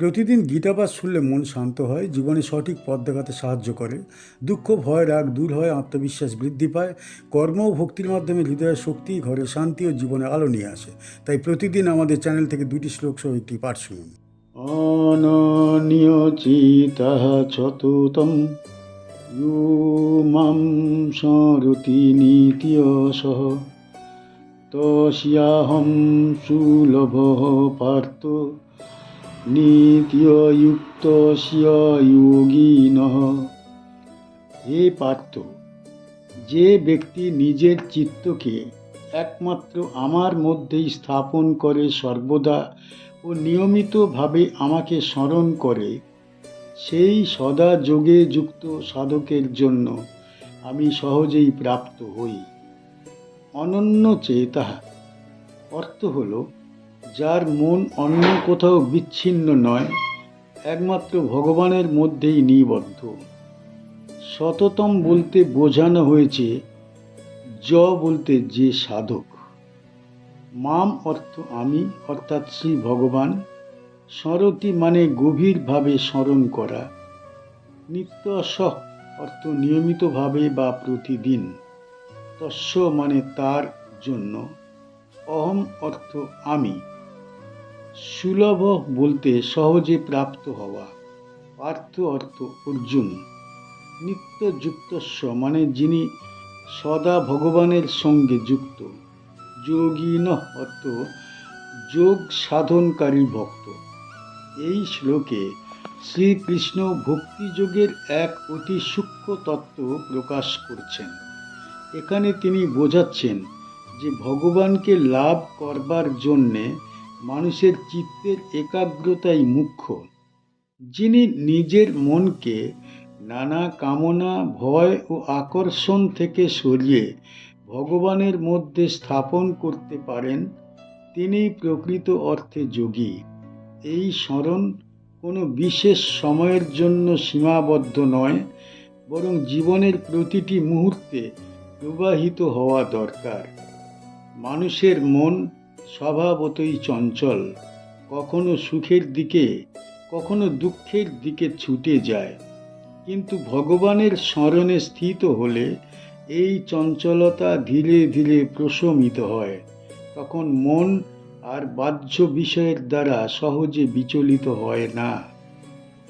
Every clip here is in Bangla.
প্রতিদিন গীতাপাঠ শুনলে মন শান্ত হয়, জীবনে সঠিক পথ দেখাতে সাহায্য করে। দুঃখ, ভয়, রাগ দূর হয়, আত্মবিশ্বাস বৃদ্ধি পায়। কর্ম ও ভক্তির মাধ্যমে হৃদয়ের শক্তি, ঘরে শান্তি ও জীবনে আলো নিয়ে আসে। তাই প্রতিদিন আমাদের চ্যানেল থেকে দুটি শ্লোক সহ একটি পাঠ শুনুন। চতুতম মাম সরতি নীতিয়সহ তস্যাহম সুলভ পার্থ নিত্যযুক্ত যোগিন হে পার্থ, যে ব্যক্তি নিজের চিত্তকে একমাত্র আমার মধ্যেই স্থাপন করে সর্বদা ও নিয়মিতভাবে আমাকে স্মরণ করে, সেই সদা যোগে যুক্ত সাধকের জন্য আমি সহজেই প্রাপ্ত হই। অনন্য চেতা, অর্থ হল যার মন অন্য কোথাও বিচ্ছিন্ন নয়, একমাত্র ভগবানের মধ্যেই নিবদ্ধ। শততম বলতে বোঝানো হয়েছে, জ বলতে যে সাধক। মাম অর্থ আমি, অর্থাৎ শ্রী ভগবান। স্মরতি মানে গভীরভাবে স্মরণ করা। নিত্য সহ অর্থ নিয়মিতভাবে বা প্রতিদিন। তস্য মানে তার জন্য। অহম অর্থ আমি। সুলভ বলতে সহজে প্রাপ্ত হওয়া। পার্থ অর্থ অর্জুন। নিত্য যুক্তস্ব মানে যিনি সদা ভগবানের সঙ্গে যুক্ত। যোগীন অর্থ যোগ সাধনকারী ভক্ত। এই শ্লোকে শ্রীকৃষ্ণ ভক্তিযোগের এক অতি সূক্ষ্ম তত্ত্ব প্রকাশ করছেন। এখানে তিনি বোঝাচ্ছেন যে ভগবানকে লাভ করবার জন্যে মানুষের চিত্তের একাগ্রতাই মুখ্য। যিনি নিজের মনকে নানা কামনা, ভয় ও আকর্ষণ থেকে সরিয়ে ভগবানের মধ্যে স্থাপন করতে পারেন, তিনি প্রকৃত অর্থে যোগী। এই স্মরণ কোনো বিশেষ সময়ের জন্য সীমাবদ্ধ নয়, বরং জীবনের প্রতিটি মুহূর্তে প্রবাহিত হওয়া দরকার। মানুষের মন স্বভাবতই চঞ্চল, কখনো সুখের দিকে, কখনো দুঃখের দিকে ছুটে যায়। কিন্তু ভগবানের স্মরণে স্থিত হলে এই চঞ্চলতা ধীরে ধীরে প্রশমিত হয়। তখন মন আর বাহ্য বিষয়ের দ্বারা সহজে বিচলিত হয় না।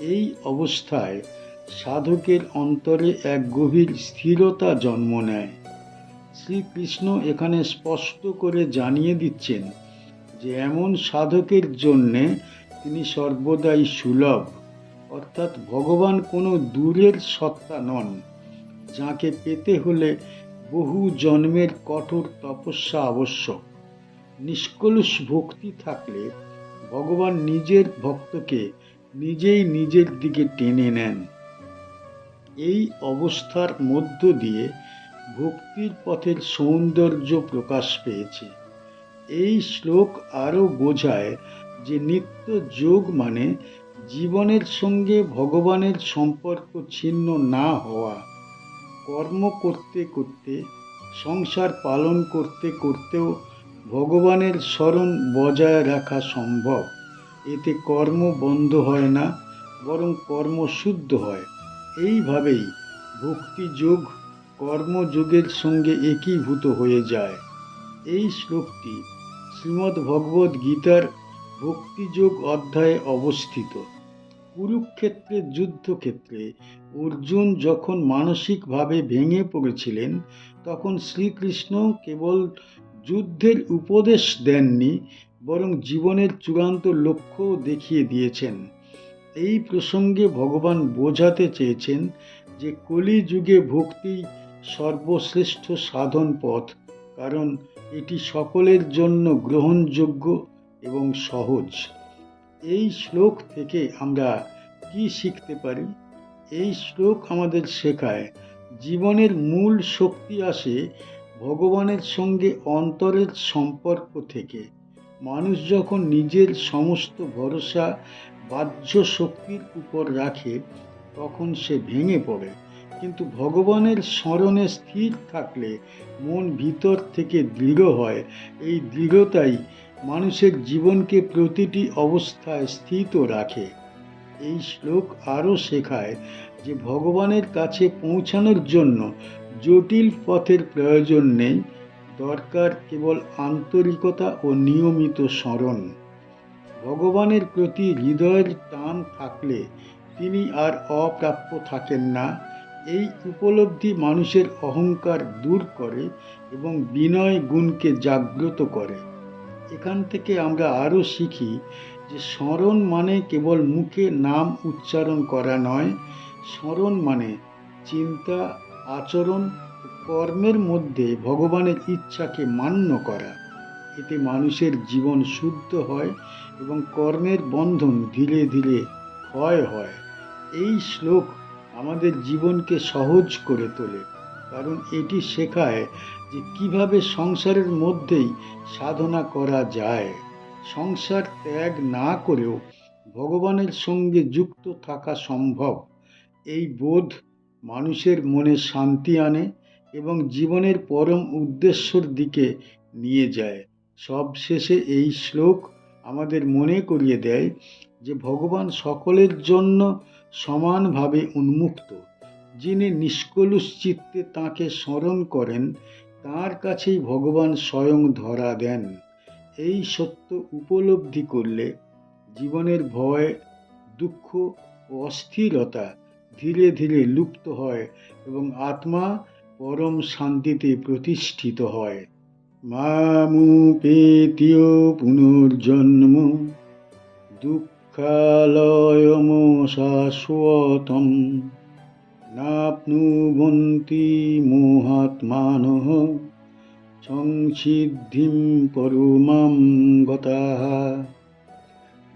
এই অবস্থায় সাধকের অন্তরে এক গভীর স্থিরতা জন্ম নেয়। শ্রীকৃষ্ণ এখানে স্পষ্ট করে জানিয়ে দিচ্ছেন যে এমন সাধকের জন্যে তিনি সর্বদাই সুলভ, অর্থাৎ ভগবান কোনো দূরের সত্তা নন, যাকে পেতে হলে বহু জন্মের কঠোর তপস্যা আবশ্যক। নিষ্কলুষ ভক্তি থাকলে ভগবান নিজের ভক্তকে নিজেই নিজের দিকে টেনে নেন। এই অবস্থার মধ্য দিয়ে ভক্তির পথের সৌন্দর্য প্রকাশ পেয়েছে। এই শ্লোক আরও বোঝায় যে নিত্য যোগ মানে জীবনের সঙ্গে ভগবানের সম্পর্ক ছিন্ন না হওয়া। কর্ম করতে করতে, সংসার পালন করতে করতেও ভগবানের স্মরণ বজায় রাখা সম্ভব। এতে কর্ম বন্ধ হয় না, বরং কর্ম শুদ্ধ হয়। এইভাবেই ভক্তিযোগ কর্মযোগের সঙ্গে একীভূত হয়ে যায়। এই শ্লোকটি শ্রীমদ্ ভগবদ গীতার ভক্তিযোগ অধ্যায়ে অবস্থিত। কুরুক্ষেত্রের যুদ্ধক্ষেত্রে অর্জুন যখন মানসিকভাবে ভেঙে পড়েছিলেন, তখন শ্রীকৃষ্ণ কেবল যুদ্ধের উপদেশ দেননি, বরং জীবনের চূড়ান্ত লক্ষ্যও দেখিয়ে দিয়েছেন। এই প্রসঙ্গে ভগবান বোঝাতে চেয়েছেন যে কলিযুগে ভক্তি সর্বশ্রেষ্ঠ সাধন পথ, কারণ এটি সকলের জন্য গ্রহণযোগ্য এবং সহজ। এই শ্লোক থেকে আমরা কি শিখতে পারি? এই শ্লোক আমাদের শেখায়, জীবনের মূল শক্তি আসে ভগবানের সঙ্গে অন্তরের সম্পর্ক থেকে। মানুষ যখন নিজের সমস্ত ভরসা বাহ্য শক্তির উপর রাখে, তখন সে ভেঙে পড়ে। কিন্তু ভগবানের স্মরণে স্থির থাকলে মন ভিতর থেকে দৃঢ় হয়। এই দৃঢ়তাই মানুষের জীবনকে প্রতিটি অবস্থায় স্থিত রাখে। এই শ্লোক আরও শেখায় যে ভগবানের কাছে পৌঁছানোর জন্য জটিল পথের প্রয়োজন নেই, দরকার কেবল আন্তরিকতা ও নিয়মিত স্মরণ। ভগবানের প্রতি হৃদয়ের টান থাকলে তিনি আর অপ্রাপ্য থাকেন না। এই উপলব্ধি মানুষের অহংকার দূর করে এবং বিনয় গুণকে জাগ্রত করে। এখান থেকে আমরা আরও শিখি যে স্মরণ মানে কেবল মুখে নাম উচ্চারণ করা নয়। স্মরণ মানে চিন্তা, আচরণ কর্মের মধ্যে ভগবানের ইচ্ছাকে মান্য করা। এতে মানুষের জীবন শুদ্ধ হয় এবং কর্মের বন্ধন ধীরে ধীরে ক্ষয় হয়। এই শ্লোক আমাদের জীবনকে সহজ করে তোলে। কারণ এটি শেখায় যে কীভাবে সংসারের মধ্যেই সাধনা করা যায়। সংসার ত্যাগ না করেও ভগবানের সঙ্গে যুক্ত থাকা সম্ভব। এই বোধ মানুষের মনে শান্তি আনে এবং জীবনের পরম উদ্দেশ্যর দিকে নিয়ে যায়। সবশেষে এই শ্লোক আমাদের মনে করিয়ে দেয় যে ভগবান সকলের জন্য সমানভাবে উন্মুক্ত। যিনি নিষ্কলুষ চিত্তে তাঁকে স্মরণ করেন, তার কাছেই ভগবান স্বয়ং ধরা দেন। এই সত্য উপলব্ধি করলে জীবনের ভয়, দুঃখ ও অস্থিরতা ধীরে ধীরে লুপ্ত হয় এবং আত্মা পরম শান্তিতে প্রতিষ্ঠিত হয়। মামুপেতীয় পুনর্জন্ম। দুঃখালয়ম শাশ্বতম নাপ্নুবন্তি মোহাত্মানঃ সংসিদ্ধিম পরমাম গতাঃ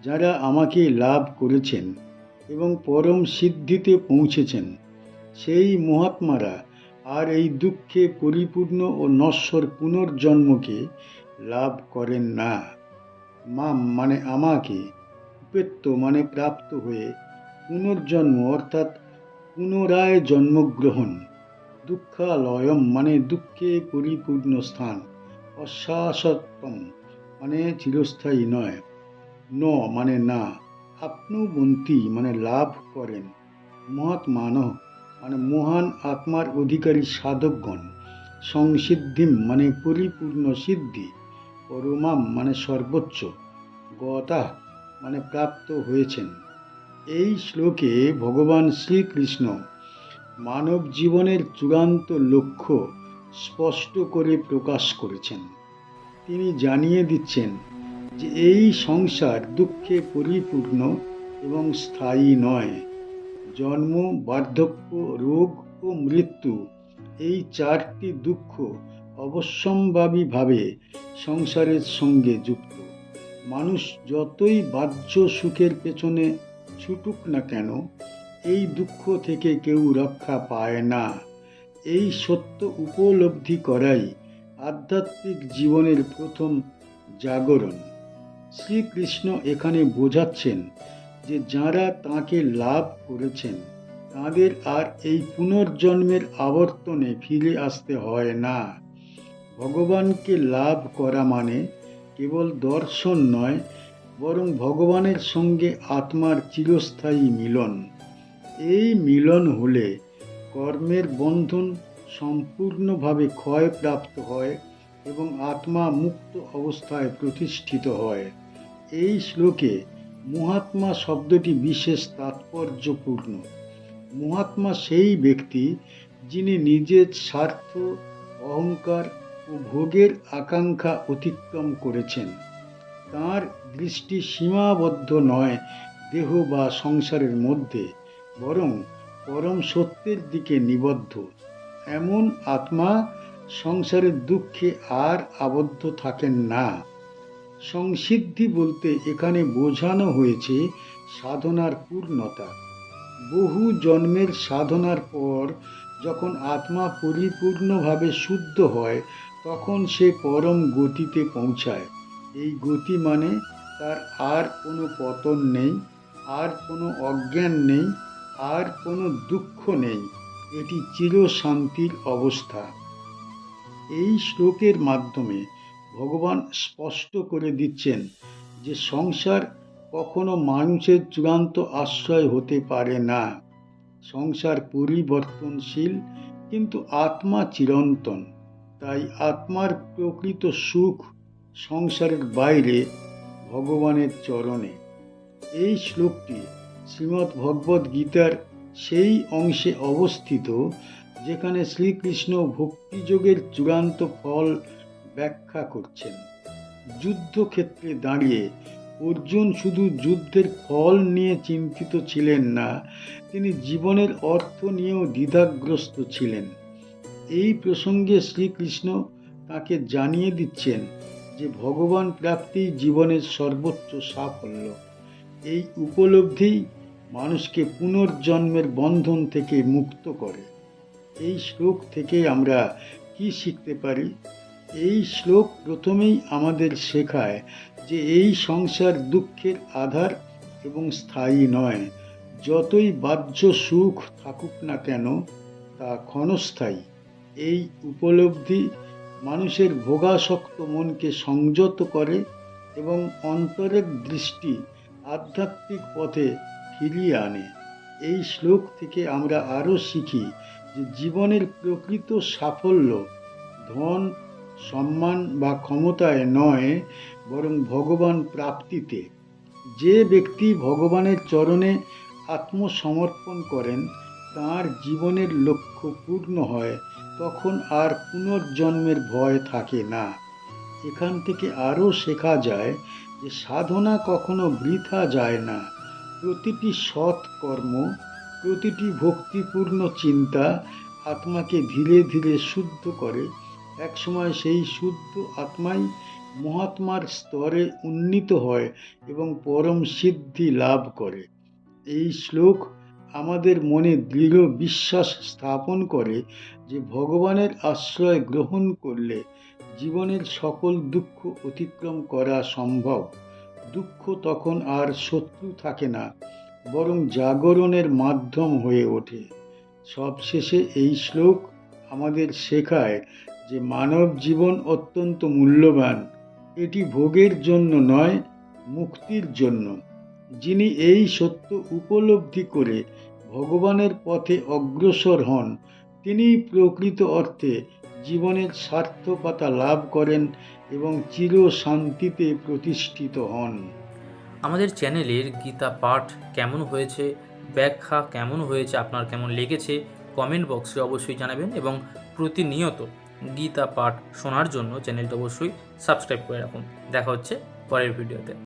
যারা আমাকে লাভ করেছেন এবং পরম সিদ্ধিতে পৌঁছেছেন, সেই মহাত্মারা আর এই দুঃখে পরিপূর্ণ ও নশ্বর পুনর্জন্মকে লাভ করেন না। মাম মানে আমাকে উপেত্য মানে প্রাপ্ত হয়ে পুনর্জন্ম অর্থাৎ পুনরায় জন্মগ্রহণ। দুঃখালয়ম মানে দুঃখে পরিপূর্ণ স্থান অশাশ্বতম মানে চিরস্থায়ী নয়। ন মানে না, আত্মবন্তী মানে লাভ করেন। মহাত্মানহ মানে মহান আত্মার অধিকারী সাধকগণ। সংসিদ্ধিম মানে পরিপূর্ণ সিদ্ধি। পরমাম মানে সর্বোচ্চ। গতা মানে প্রাপ্ত হয়েছেন। এই শ্লোকে ভগবান শ্রীকৃষ্ণ মানব জীবনের চূড়ান্ত লক্ষ্য স্পষ্ট করে প্রকাশ করেছেন। তিনি জানিয়ে দিচ্ছেন যে এই সংসার দুঃখে পরিপূর্ণ এবং স্থায়ী নয়। জন্ম, বার্ধক্য, রোগ ও মৃত্যু এই চারটি দুঃখ অবশ্যম্ভাবীভাবে সংসারের সঙ্গে যুক্ত। মানুষ যতই বাহ্য সুখের পেছনে ছুটুক না কেন, এই দুঃখ থেকে কেউ রক্ষা পায় না। এই সত্য উপলব্ধি করাই আধ্যাত্মিক জীবনের প্রথম জাগরণ। শ্রীকৃষ্ণ এখানে বোঝাচ্ছেন যে যারা তাকে লাভ করেছেন, তাদের আর এই পুনর্জন্মের আবর্তনে ফিরে আসতে হয় না। ভগবানকে লাভ করা মানে কেবল দর্শন নয়, বরং ভগবানের সঙ্গে আত্মার চিরস্থায়ী মিলন। এই মিলন হলে কর্মের বন্ধন সম্পূর্ণভাবে ক্ষয়প্রাপ্ত হয় এবং আত্মা মুক্ত অবস্থায় প্রতিষ্ঠিত হয়। এই শ্লোকে মহাত্মা শব্দটি বিশেষ তাৎপর্যপূর্ণ। মহাত্মা সেই ব্যক্তি যিনি নিজের স্বার্থ, অহংকার ও ভোগের আকাঙ্ক্ষা অতিক্রম করেছেন। তার দৃষ্টি সীমাবদ্ধ নয় দেহ বা সংসারের মধ্যে, বরং পরম সত্যের দিকে নিবদ্ধ। এমন আত্মা সংসারের দুঃখে আর আবদ্ধ থাকেন না। সংসিদ্ধি বলতে এখানে বোঝানো হয়েছে সাধনার পূর্ণতা। বহু জন্মের সাধনার পর যখন আত্মা পরিপূর্ণভাবে শুদ্ধ হয় তখন সে পরম গতিতে পৌঁছায়। এই গতি মানে তার আর কোনো পতন নেই, আর কোনো অজ্ঞান নেই, আর কোনো দুঃখ নেই। এটি চিরশান্তির অবস্থা। এই শ্লোকের মাধ্যমে ভগবান স্পষ্ট করে দিচ্ছেন যে সংসার কখনো মানুষের চূড়ান্ত আশ্রয় হতে পারে না। সংসার পরিবর্তনশীল, কিন্তু আত্মা চিরন্তন। তাই আত্মার প্রকৃত সুখ সংসারের বাইরে ভগবানের চরণে। এই শ্লোকটি শ্রীমদ্ গীতার সেই অংশে অবস্থিত, যেখানে শ্রীকৃষ্ণ ভক্তিযোগের চূড়ান্ত ফল ব্যাখ্যা করছেন। যুদ্ধক্ষেত্রে দাঁড়িয়ে অর্জুন শুধু যুদ্ধের ফল নিয়ে চিন্তিত ছিলেন না, তিনি জীবনের অর্থ নিয়েও দ্বিধাগ্রস্ত ছিলেন। এই প্রসঙ্গে শ্রীকৃষ্ণ তাকে জানিয়ে দিচ্ছেন যে ভগবান প্রাপ্তি জীবনের সর্বোচ্চ সাফল্য। এই উপলব্ধি মানুষকে পুনর্জন্মের বন্ধন থেকে মুক্ত করে। এই শ্লোক থেকে আমরা কি শিখতে পারি? এই শ্লোক প্রথমেই আমাদের শেখায় যে এই সংসার দুঃখের আধার এবং স্থায়ী নয়। যতই বাহ্য সুখ থাকুক না কেন, তা ক্ষণস্থায়ী। এই উপলব্ধি মানুষের ভোগাসক্ত মনকে সংযত করে এবং অন্তরের দৃষ্টি আধ্যাত্মিক পথে ফিরিয়ে আনে। এই শ্লোক থেকে আমরা আরও শিখি যে জীবনের প্রকৃত সাফল্য ধন, সম্মান বা ক্ষমতায় নয়, বরং ভগবান প্রাপ্তিতে। যে ব্যক্তি ভগবানের চরণে আত্মসমর্পণ করেন, তার জীবনের লক্ষ্য পূর্ণ হয় তখন আর পুনর্জন্মের ভয় থাকে না। এখান থেকে আরও শেখা যায় যে সাধনা কখনো বৃথা যায় না। প্রতিটি সৎ কর্ম, প্রতিটি ভক্তিপূর্ণ চিন্তা আত্মাকে ধীরে ধীরে শুদ্ধ করে। একসময় সেই শুদ্ধ আত্মাই মহাত্মার স্তরে উন্নীত হয় এবং পরম সিদ্ধি লাভ করে। এই শ্লোক আমাদের মনে দৃঢ় বিশ্বাস স্থাপন করে যে ভগবানের আশ্রয় গ্রহণ করলে জীবনের সকল দুঃখ অতিক্রম করা সম্ভব। দুঃখ তখন আর শত্রু থাকে না, বরং জাগরণের মাধ্যম হয়ে ওঠে। সবশেষে এই শ্লোক আমাদের শেখায় যে মানব জীবন অত্যন্ত মূল্যবান। এটি ভোগের জন্য নয়, মুক্তির জন্য। যিনি এই সত্য উপলব্ধি করে ভগবানের পথে অগ্রসর হন, তিনি প্রকৃত অর্থে জীবনের সার্থকতা লাভ করেন এবং চির শান্তিতে প্রতিষ্ঠিত হন। আমাদের চ্যানেলের গীতা পাঠ কেমন হয়েছে, ব্যাখ্যা কেমন হয়েছে, আপনার কেমন লেগেছে কমেন্ট বক্সে অবশ্যই জানাবেন এবং প্রতিনিয়ত গীতা পাঠ শোনার জন্য চ্যানেলটা অবশ্যই সাবস্ক্রাইব করে রাখুন। দেখা হচ্ছে পরের ভিডিওতে